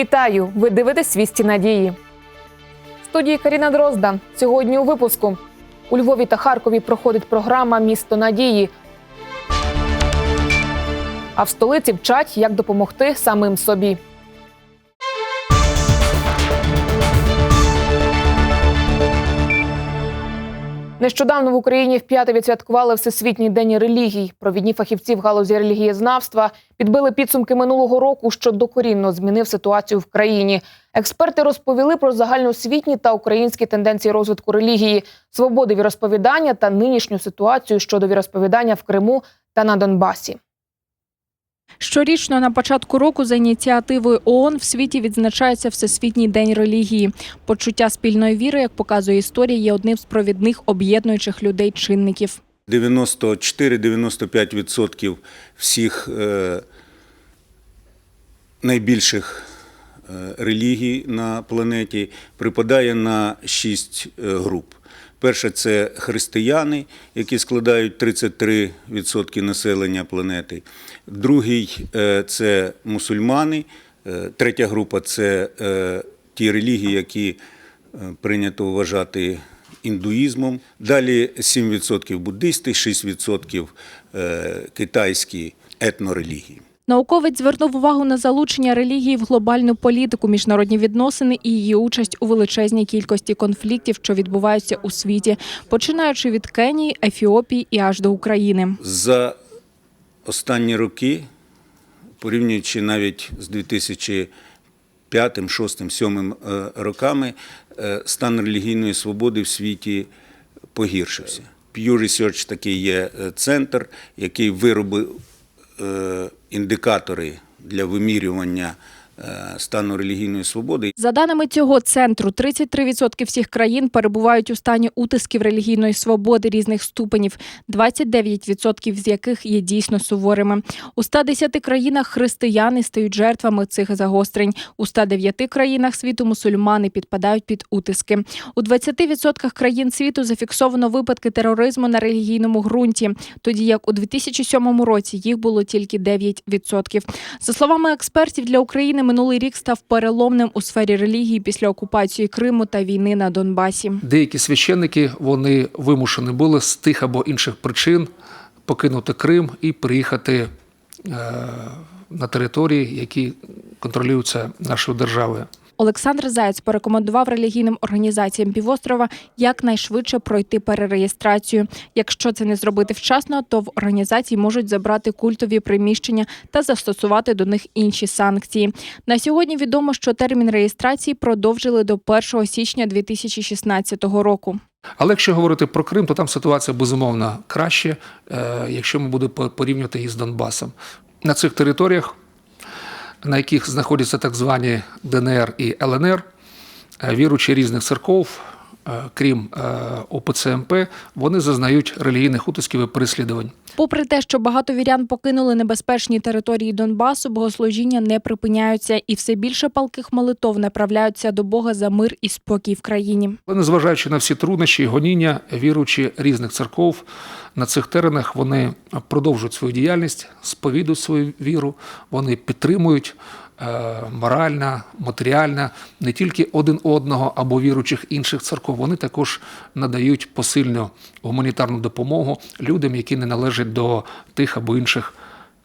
Вітаю! Ви дивитесь свісті надії. В студії Каріна Дрозда. Сьогодні у випуску у Львові та Харкові проходить програма Місто надії. А в столиці вчать, як допомогти самим собі. Нещодавно в Україні вп'яте відсвяткували Всесвітній день релігій. Провідні фахівці в галузі релігієзнавства підбили підсумки минулого року, що докорінно змінив ситуацію в країні. Експерти розповіли про загальноосвітні та українські тенденції розвитку релігії, свободи віросповідання та нинішню ситуацію щодо віросповідання в Криму та на Донбасі. Щорічно на початку року за ініціативою ООН в світі відзначається Всесвітній день релігії. Почуття спільної віри, як показує історія, є одним з провідних об'єднуючих людей чинників. 94-95% всіх е, найбільших е, релігій на планеті припадає на шість е, груп. Перша це християни, які складають 33% населення планети. Другий е, це мусульмани. Е, Третя група це е, ті релігії, які прийнято вважати індуїзмом. Далі 7% буддисти, 6% е, китайські етнорелігії. Науковець звернув увагу на залучення релігії в глобальну політику, міжнародні відносини і її участь у величезній кількості конфліктів, що відбуваються у світі, починаючи від Кенії, Ефіопії і аж до України. За останні роки, порівнюючи навіть з 2005, 2006, 2007 е, роками, е, стан релігійної свободи в світі погіршився. Pew Research такий є е, центр, який виробив індикатори для вимірювання е, стану релігійної свободи. За даними цього центру, 33% всіх країн перебувають у стані утисків релігійної свободи різних ступенів, 29% з яких є дійсно суворими. У 110 країнах християни стають жертвами цих загострень. У 109 країнах світу мусульмани підпадають під утиски. У 20% країн світу зафіксовано випадки тероризму на релігійному ґрунті, тоді як у 2007 році їх було тільки 9%. За словами експертів, для України минулий рік став переломним у сфері релігії після окупації Криму та війни на Донбасі. Деякі священники вони вимушені були з тих або інших причин покинути Крим і приїхати е, на території, які контролюються нашою державою. Олександр Заєць порекомендував релігійним організаціям півострова якнайшвидше пройти перереєстрацію. Якщо це не зробити вчасно, то в організації можуть забрати культові приміщення та застосувати до них інші санкції. На сьогодні відомо, що термін реєстрації продовжили до 1 січня 2016 року. Але якщо говорити про Крим, то там ситуація безумовно краще, е, якщо ми будемо порівнювати її з Донбасом. На цих територіях, на яких знаходяться так звані ДНР і ЛНР, е, віручі різних церков, крім е, ОПЦМП, вони зазнають релігійних утисків і переслідувань. Попри те, що багато вірян покинули небезпечні території Донбасу, богослужіння не припиняються, і все більше палких молитов направляються до Бога за мир і спокій в країні. Але незважаючи на всі труднощі і гоніння, віруючі різних церков на цих теренах, вони продовжують свою діяльність, сповідують свою віру, вони підтримують е, матеріальна, не тільки один одного або віруючих інших церков, вони також надають посильну гуманітарну допомогу людям, які не належать до тих або інших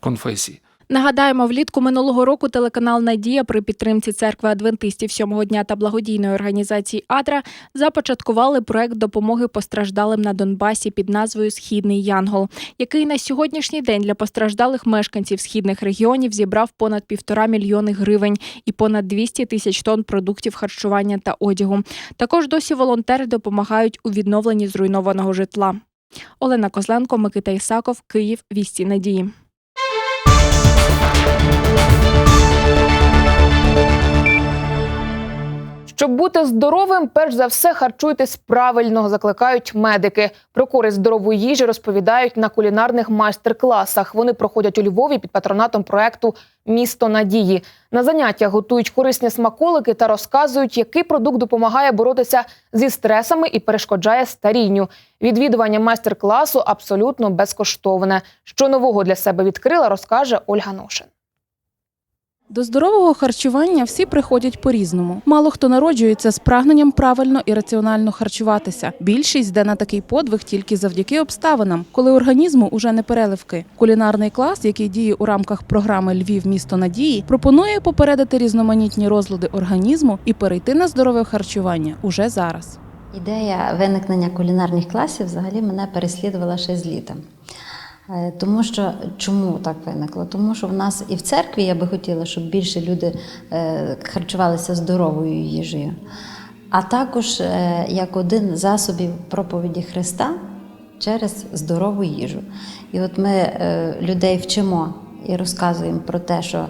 конфесій. Нагадаємо, влітку минулого року телеканал Надія при підтримці церкви адвентистів сьомого дня та благодійної організації Адра започаткували проект допомоги постраждалим на Донбасі під назвою Східний Янгол, який на сьогоднішній день для постраждалих мешканців східних регіонів зібрав понад півтора мільйони гривень і понад 200 тисяч тонн продуктів харчування та одягу. Також досі волонтери допомагають у відновленні зруйнованого житла. Олена Козленко, Микита Ісаков, Київ, Вісті Надії. Щоб бути здоровим, перш за все харчуйтесь правильно, закликають медики. Про користь здорової їжі розповідають на кулінарних майстер-класах. Вони проходять у Львові під патронатом проекту Місто надії. На заняттях готують корисні смаколики та розказують, який продукт допомагає боротися зі стресами і перешкоджає старінню. Відвідування майстер-класу абсолютно безкоштовне. Що нового для себе відкрила, розкаже Ольга Ношин. До здорового харчування всі приходять по-різному. Мало хто народжується з прагненням правильно і раціонально харчуватися. Більшість йде на такий подвиг тільки завдяки обставинам, коли організму уже не переливки. Кулінарний клас, який діє у рамках програми Львів місто надії, пропонує попередити різноманітні розлади організму і перейти на здорове харчування уже зараз. Ідея виникнення кулінарних класів взагалі мене переслідувала ще з літа. Е, Тому що чому так виникло? Тому що в нас і в церкві я би хотіла, щоб більше люди е, харчувалися здоровою їжею, а також е, як один з засобів проповіді Христа через здорову їжу. І от ми людей вчимо і розказуємо про те, що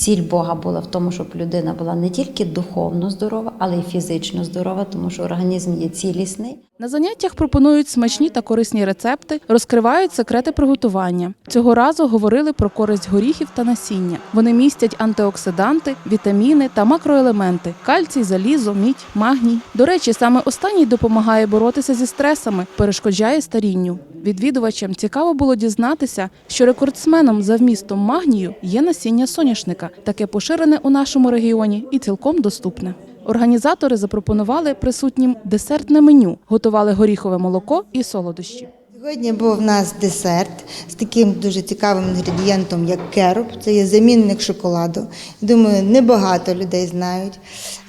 ціль Бога була в тому, щоб людина була не тільки духовно здорова, але й фізично здорова, тому що організм є цілісний. На заняттях пропонують смачні та корисні рецепти, розкривають секрети приготування. Цього разу говорили про користь горіхів та насіння. Вони містять антиоксиданти, вітаміни та макроелементи: кальцій, залізо, мідь, магній. До речі, саме останній допомагає боротися зі стресами, перешкоджає старінню. Відвідувачам цікаво було дізнатися, що рекордсменом за вмістом магнію є насіння соняшника, таке поширене у нашому регіоні і цілком доступне. Організатори запропонували присутнім десертне меню, готували горіхове молоко і солодощі. Сьогодні був в нас десерт з таким дуже цікавим інгредієнтом, як кероп. Це є замінник шоколаду. Думаю, небагато людей знають.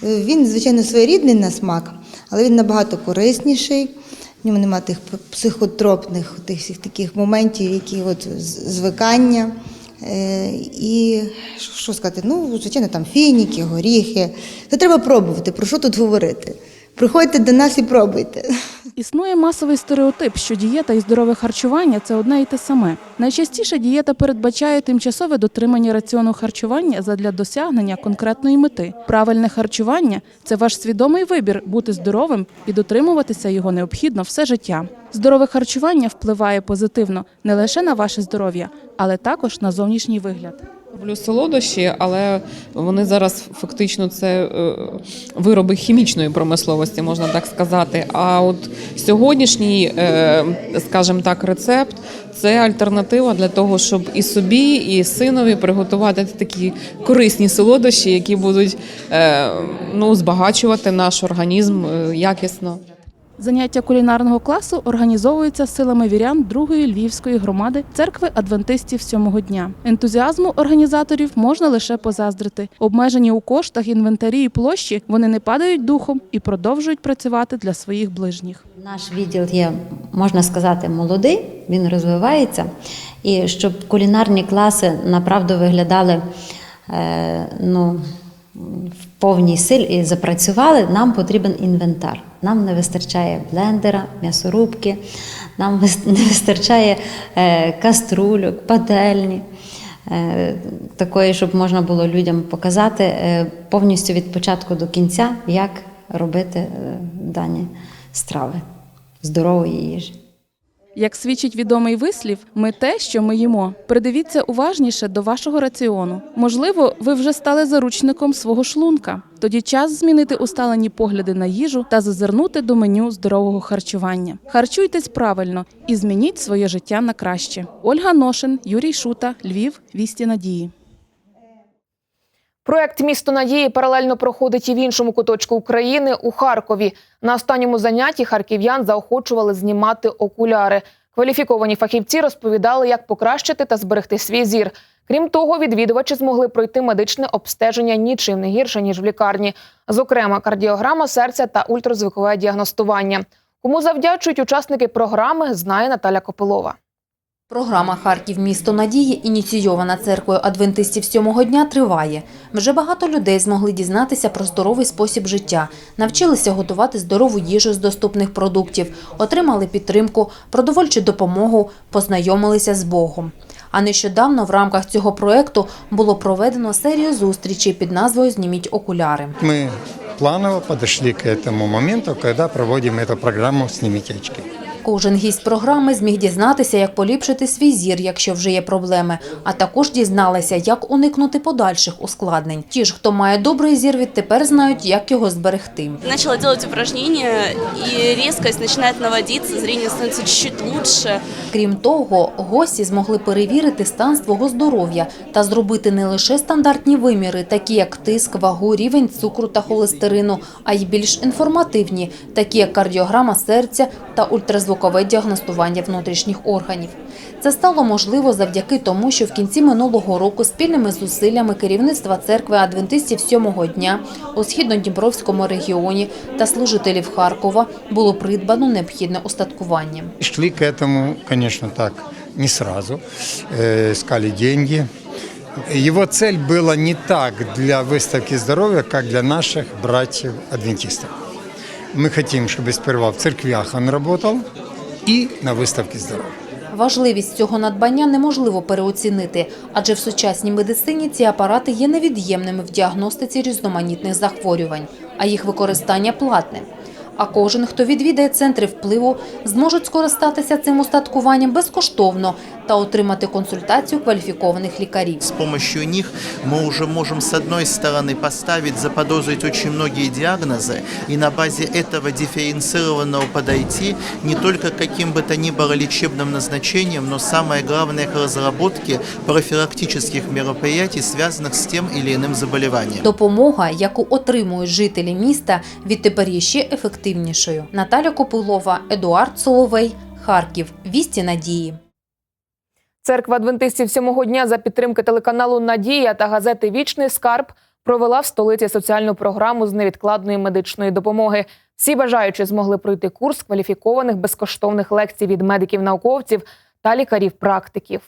Він, звичайно, своєрідний на смак, але він набагато корисніший. В ньому немає тих психотропних тих всіх таких моментів, які от звикання. Е, І що- сказати, ну, звичайно, там фініки, горіхи. Це треба пробувати. Про що тут говорити? Приходьте до нас і пробуйте. Існує масовий стереотип, що дієта і здорове харчування це одне і те саме. Найчастіше дієта передбачає тимчасове дотримання раціону харчування задля досягнення конкретної мети. Правильне харчування це ваш свідомий вибір бути здоровим і дотримуватися його необхідно все життя. Здорове харчування впливає позитивно не лише на ваше здоров'я, але також на зовнішній вигляд. Роблю солодощі, але вони зараз фактично це е, вироби хімічної промисловості, можна так сказати. А от сьогоднішній, е, скажімо так, рецепт це альтернатива для того, щоб і собі, і синові приготувати такі корисні солодощі, які будуть е, ну, збагачувати наш організм якісно. Заняття кулінарного класу організовуються силами вірян другої львівської громади церкви адвентистів сьомого дня. Ентузіазму організаторів можна лише позаздрити. Обмежені у коштах, інвентарі і площі, вони не падають духом і продовжують працювати для своїх ближніх. Наш відділ є, можна сказати, молодий, він розвивається. І щоб кулінарні класи направду виглядали е, ну, в повній силі запрацювали, нам потрібен інвентар. Нам не вистачає блендера, м'ясорубки, нам не вистачає е, каструльок, пательні. Е, Такої, щоб можна було людям показати е, повністю від початку до кінця, як робити дані страви здорової їжі. Як свідчить відомий вислів, ми те, що ми їмо. Придивіться уважніше до вашого раціону. Можливо, ви вже стали заручником свого шлунка. Тоді час змінити усталені погляди на їжу та зазирнути до меню здорового харчування. Харчуйтесь правильно і змініть своє життя на краще. Ольга Ношин, Юрій Шута, Львів, Вісті Надії. Проект Місто надії паралельно проходить і в іншому куточку України у Харкові. На останньому занятті харків'ян заохочували знімати окуляри. Кваліфіковані фахівці розповідали, як покращити та зберегти свій зір. Крім того, відвідувачі змогли пройти медичне обстеження нічим не гірше ніж в лікарні, зокрема кардіограма серця та ультразвукове діагностування. Кому завдячують учасники програми, знає Наталя Копилова. Програма Харків місто надії, ініційована церквою адвентистів сьомого дня, триває. Вже багато людей змогли дізнатися про здоровий спосіб життя, навчилися готувати здорову їжу з доступних продуктів, отримали підтримку, продовольчу допомогу, познайомилися з Богом. А нещодавно в рамках цього проекту було проведено серію зустрічей під назвою Зніміть окуляри. Мы планово подошли к этому моменту, когда проводим эту программу «Снимите очки». Кожен гість програми зміг дізнатися, як поліпшити свій зір, якщо вже є проблеми, а також дізналися, як уникнути подальших ускладнень. Ті ж, хто має добрий зір, відтепер знають, як його зберегти. Начала делать упражнения, и резкость начинает наводиться, зрение становится чуть-чуть лучше. Крім того, гості змогли перевірити стан свого здоров'я та зробити не лише стандартні виміри, такі як тиск, вагу, рівень цукру та холестерину, а й більш інформативні, такі як кардіограма серця та ультразвукове діагностування внутрішніх органів. Це стало можливо завдяки тому, що в кінці минулого року спільними зусиллями керівництва церкви адвентистів сьомого дня у східнодніпровському регіоні та служителів Харкова було придбано необхідне устаткування. Шли к этому, конечно, так, не сразу. Э, Искали деньги. Его цель была не так для выставки здоровья, как для наших братьев-адвентистов. Мы хотим, чтобы сперва в церквях он работал и на виставки здоров'я. Важливість цього надбання неможливо переоцінити, адже в сучасній медицині ці апарати є невід'ємними в діагностиці різноманітних захворювань, а їх використання платне. А кожен, хто відвідає центри впливу, зможуть скористатися цим устаткуванням безкоштовно та отримати консультацію кваліфікованих лікарів. С помощью них мы уже можем с одной стороны поставить, заподозрить очень многие диагнозы и на базе этого дифференцированного подойти не только к каким бы то ни было лечебным назначениям, но самое главное к разработке профилактических мероприятий, связанных с тем или иным заболеванием. Допомога, яку отримують жителі міста, відтепер є ще ефективнішою. Наталя Копилова, Едуард Соловей, Харків. Вісті надії. Церква адвентистів сьомого дня за підтримки телеканалу Надія та газети Вічний скарб провела в столиці соціальну програму з невідкладної медичної допомоги. Всі бажаючі змогли пройти курс кваліфікованих безкоштовних лекцій від медиків-науковців та лікарів-практиків.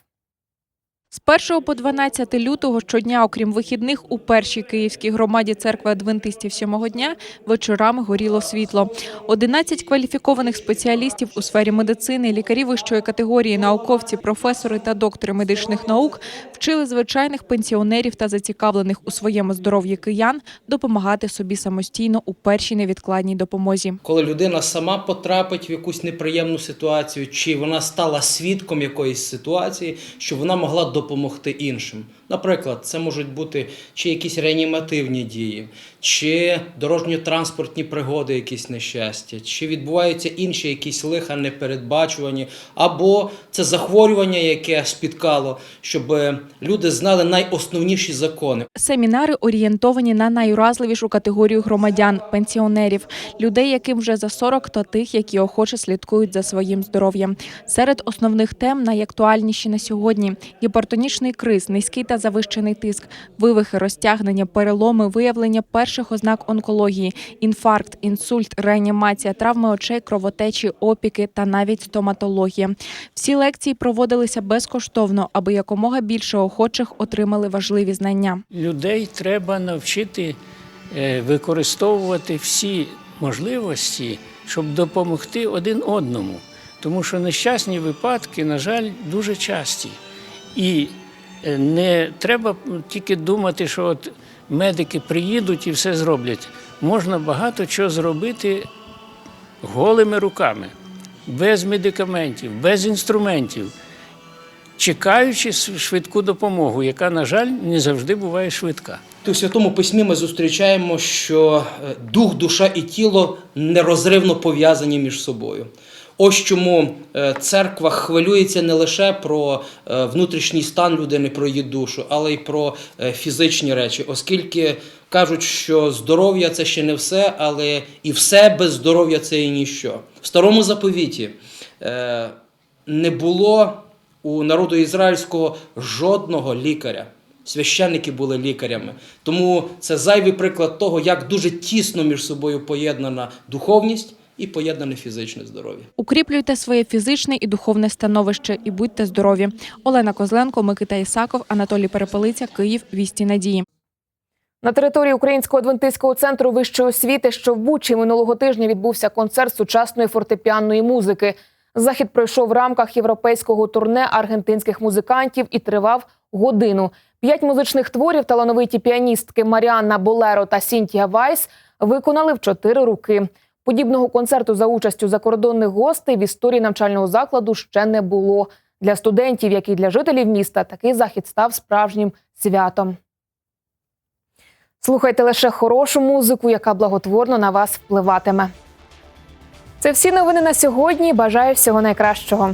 З 1 по 12 лютого щодня, окрім вихідних, у першій київській громаді церкви адвентистів сьомого дня вечорами горіло світло. 11 кваліфікованих спеціалістів у сфері медицини, лікарі вищої категорії, науковці, професори та доктори медичних наук вчили звичайних пенсіонерів та зацікавлених у своєму здоров'ї киян допомагати собі самостійно у першій невідкладній допомозі. коли людина сама потрапить в якусь неприємну ситуацію, чи вона стала свідком якоїсь ситуації, щоб вона могла допомогти іншим. Наприклад, це можуть бути чи якісь реанімативні дії, чи дорожньо-транспортні пригоди, якісь нещастя, чи відбуваються інші якісь лиха непередбачувані, або це захворювання, яке спіткало, щоб люди знали найосновніші закони. Семінари орієнтовані на найуразливішу категорію громадян пенсіонерів, людей, яким вже за 40 та тих, які охоче слідкують за своїм здоров'ям. Серед основних тем найактуальніші на сьогодні: гіпертонічний криз, низький та завищений тиск, вивихи, розтягнення, переломи, виявлення перших ознак онкології, інфаркт, інсульт, реанімація, травми очей, кровотечі, опіки та навіть стоматологія. Всі лекції проводилися безкоштовно, аби якомога більше охочих отримали важливі знання. людей треба навчити е, використовувати всі можливості, щоб допомогти один одному. Тому що нещасні випадки, на жаль, дуже часті. І не треба тільки думати, що от медики приїдуть і все зроблять. Можна багато чого зробити голими руками, без медикаментів, без інструментів, чекаючи швидку допомогу, яка, на жаль, не завжди буває швидка. У Святому Письмі ми зустрічаємо, що е, дух, душа і тіло нерозривно пов'язані між собою. Ось чому е, церква хвилюється не лише про е, внутрішній стан людини, про її душу, але й про е, фізичні речі, оскільки кажуть, що здоров'я це ще не все, але і все без здоров'я це і ніщо. В старому заповіті не було у народу ізраїльського жодного лікаря. Священники були лікарями. Тому це зайвий приклад того, як дуже тісно між собою поєднана духовність і поєднане фізичне здоров'я. Укріплюйте своє фізичне і духовне становище і будьте здорові. Олена Козленко, Микита Ісаков, Анатолій Перепелиця, Київ. Вісті надії. На території Українського адвентистського центру вищої освіти, що в Бучі минулого тижня відбувся концерт сучасної фортепіанної музики. Захід пройшов в рамках європейського турне аргентинських музикантів і тривав годину. П'ять музичних творів талановиті піаністки Маріанна Болеро та Сінтія Вайс виконали в чотири руки. Подібного концерту за участю закордонних гостей в історії навчального закладу ще не було. Для студентів, як і для жителів міста, такий захід став справжнім святом. Слухайте лише хорошу музику, яка благотворно на вас впливатиме. Це всі новини на сьогодні. Бажаю всього найкращого.